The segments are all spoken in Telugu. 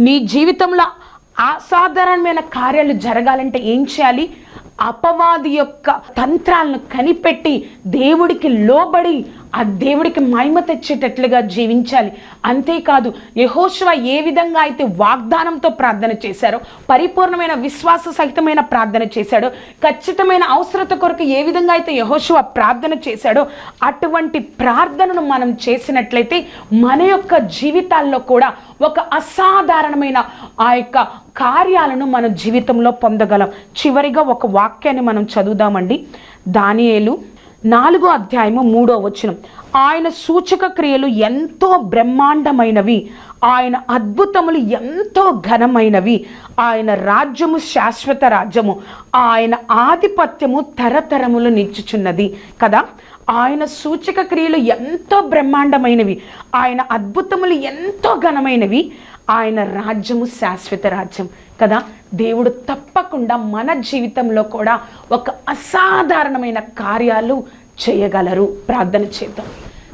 నీ జీవితంలో అసాధారణమైన కార్యాలు జరగాలంటే ఏం చేయాలి? అపవాది యొక్క తంత్రాలను కనిపెట్టి దేవుడికి లోబడి ఆ దేవుడికి మహిమ తెచ్చేటట్లుగా జీవించాలి. అంతేకాదు యహోశివ ఏ విధంగా అయితే వాగ్దానంతో ప్రార్థన చేశారో పరిపూర్ణమైన విశ్వాస సహితమైన ప్రార్థన చేశాడో ఖచ్చితమైన అవసరత కొరకు ఏ విధంగా అయితే యహోశివ ప్రార్థన చేశాడో అటువంటి ప్రార్థనను మనం చేసినట్లయితే మన యొక్క జీవితాల్లో కూడా ఒక అసాధారణమైన ఆ యొక్క కార్యాలను మన జీవితంలో పొందగలం. చివరిగా ఒక వాక్యాన్ని మనం చదువుదామండి. దానియేలు నాలుగో అధ్యాయము మూడో వచనం. ఆయన సూచక క్రియలు ఎంతో బ్రహ్మాండమైనవి. ఆయన అద్భుతములు ఎంతో ఘనమైనవి. ఆయన రాజ్యము శాశ్వత రాజ్యము. ఆయన ఆధిపత్యము తరతరములు నిచ్చుచున్నది కదా? ఆయన సూచక క్రియలు ఎంతో బ్రహ్మాండమైనవి. ఆయన అద్భుతములు ఎంతో ఘనమైనవి. ఆయన రాజ్యము శాశ్వత రాజ్యం కదా? దేవుడు తప్పకుండా మన జీవితంలో కూడా ఒక అసాధారణమైన కార్యాలు చేయగలరు. ప్రార్థన చేద్దాం.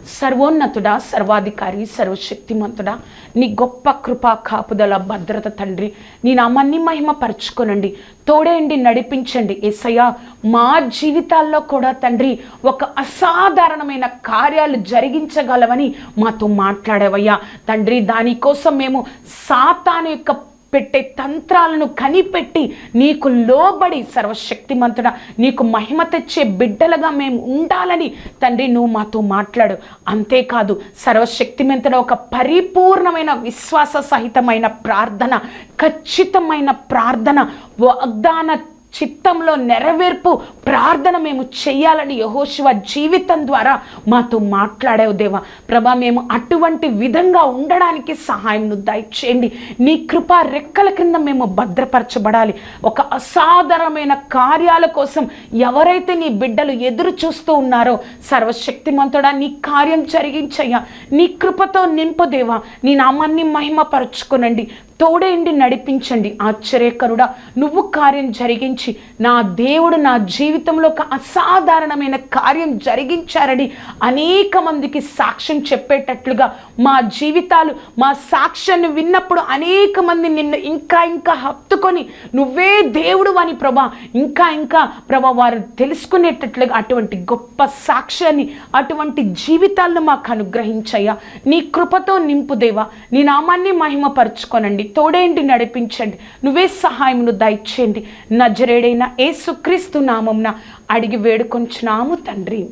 సర్వోన్నతుడా సర్వాధికారి సర్వశక్తిమంతుడా నీ గొప్ప కృపా కాపుదల భద్రత తండ్రి నీ నామాన్ని మహిమ పరచుకోనండి తోడేయండి నడిపించండి. ఏసయ్య మా జీవితాల్లో కూడా తండ్రి ఒక అసాధారణమైన కార్యాలు జరిగించగలవని మాతో మాట్లాడేవయ్యా. తండ్రి దానికోసం మేము సాతాను యొక్క పెట్టే తంత్రాలను కనిపెట్టి నీకు లోబడి సర్వశక్తిమంతుడ నీకు మహిమ తెచ్చే బిడ్డలుగా మేము ఉండాలని తండ్రి నువ్వు మాతో మాట్లాడు. అంతేకాదు సర్వశక్తిమంతుడ ఒక పరిపూర్ణమైన విశ్వాస సహితమైన ప్రార్థన ఖచ్చితమైన ప్రార్థన వాగ్దాన చిత్తంలో నెరవేర్పు ప్రార్థన మేము చేయాలని యహోశివ జీవితం ద్వారా మాతో మాట్లాడావు దేవా. ప్రభా మేము అటువంటి విధంగా ఉండడానికి సహాయం దయచేయండి. నీ కృపా రెక్కల క్రింద మేము భద్రపరచబడాలి. ఒక అసాధారణమైన కార్యాల కోసం ఎవరైతే నీ బిడ్డలు ఎదురు చూస్తూ ఉన్నారో సర్వశక్తిమంతుడా నీ కార్యం జరిగించయ్యా. నీ కృపతో నింపుదేవా నీ నామాన్ని మహిమపరచుకునండి. తోడేండి నడిపించండి ఆశ్చర్యకరుడ. నువ్వు కార్యం జరిగించి నా దేవుడు నా జీవితంలో ఒక అసాధారణమైన కార్యం జరిగించారని అనేక మందికి సాక్ష్యం చెప్పేటట్లుగా మా జీవితాలు మా సాక్ష్యాన్ని విన్నప్పుడు అనేక మంది నిన్ను ఇంకా ఇంకా హత్తుకొని నువ్వే దేవుడు అని ప్రభా ఇంకా ఇంకా ప్రభా వారు తెలుసుకునేటట్లుగా అటువంటి గొప్ప సాక్ష్యాన్ని అటువంటి జీవితాలను మాకు అనుగ్రహించయ్యా. నీ కృపతో నింపుదేవా. నీ నామాన్ని మహిమపరచుకోనండి. తోడేంటి నడిపించండి? నువ్వే సహాయమును దయచేయండి. నజరేడైన ఏసుక్రీస్తు నామంన అడిగి వేడుకొంచున్నాము తండ్రి.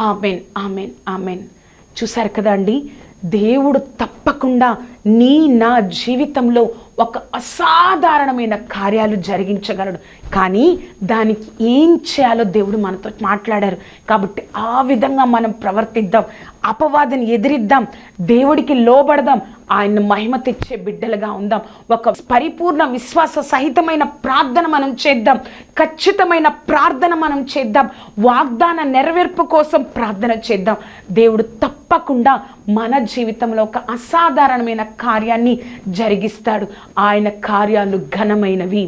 Amen amen amen. చూశారు కదండి? దేవుడు తప్పకుండా నీ నా జీవితంలో ఒక అసాధారణమైన కార్యాలు జరిగించగలడు. కానీ దానికి ఏం చేయాలో దేవుడు మనతో మాట్లాడారు. కాబట్టి ఆ విధంగా మనం ప్రవర్తిద్దాం. అపవాదిని ఎదిరిద్దాం. దేవుడికి లోబడదాం. ఆయన మహిమ తెచ్చే బిడ్డలుగా ఉందాం. ఒక పరిపూర్ణ విశ్వాస సహితమైన ప్రార్థన మనం చేద్దాం. ఖచ్చితమైన ప్రార్థన మనం చేద్దాం. వాగ్దాన నెరవేర్పు కోసం ప్రార్థన చేద్దాం. దేవుడు తప్ప తప్పకుండా మన జీవితంలో ఒక అసాధారణమైన కార్యాన్ని జరిగిస్తాడు. ఆయన కార్యాలు ఘనమైనవి.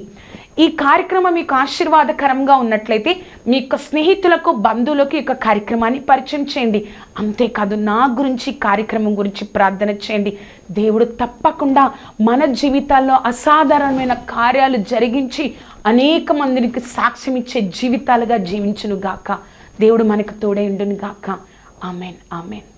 ఈ కార్యక్రమం మీకు ఆశీర్వాదకరంగా ఉన్నట్లయితే మీ యొక్క స్నేహితులకు బంధువులకు ఈ యొక్క కార్యక్రమాన్ని పరిచయం చేయండి. అంతేకాదు నా గురించి కార్యక్రమం గురించి ప్రార్థన చేయండి. దేవుడు తప్పకుండా మన జీవితాల్లో అసాధారణమైన కార్యాలు జరిగించి అనేక మందికి సాక్ష్యం ఇచ్చే జీవితాలుగా జీవించును గాక దేవుడు మనకు తోడై ఉండును గాక ఆమెన్ ఆమెన్.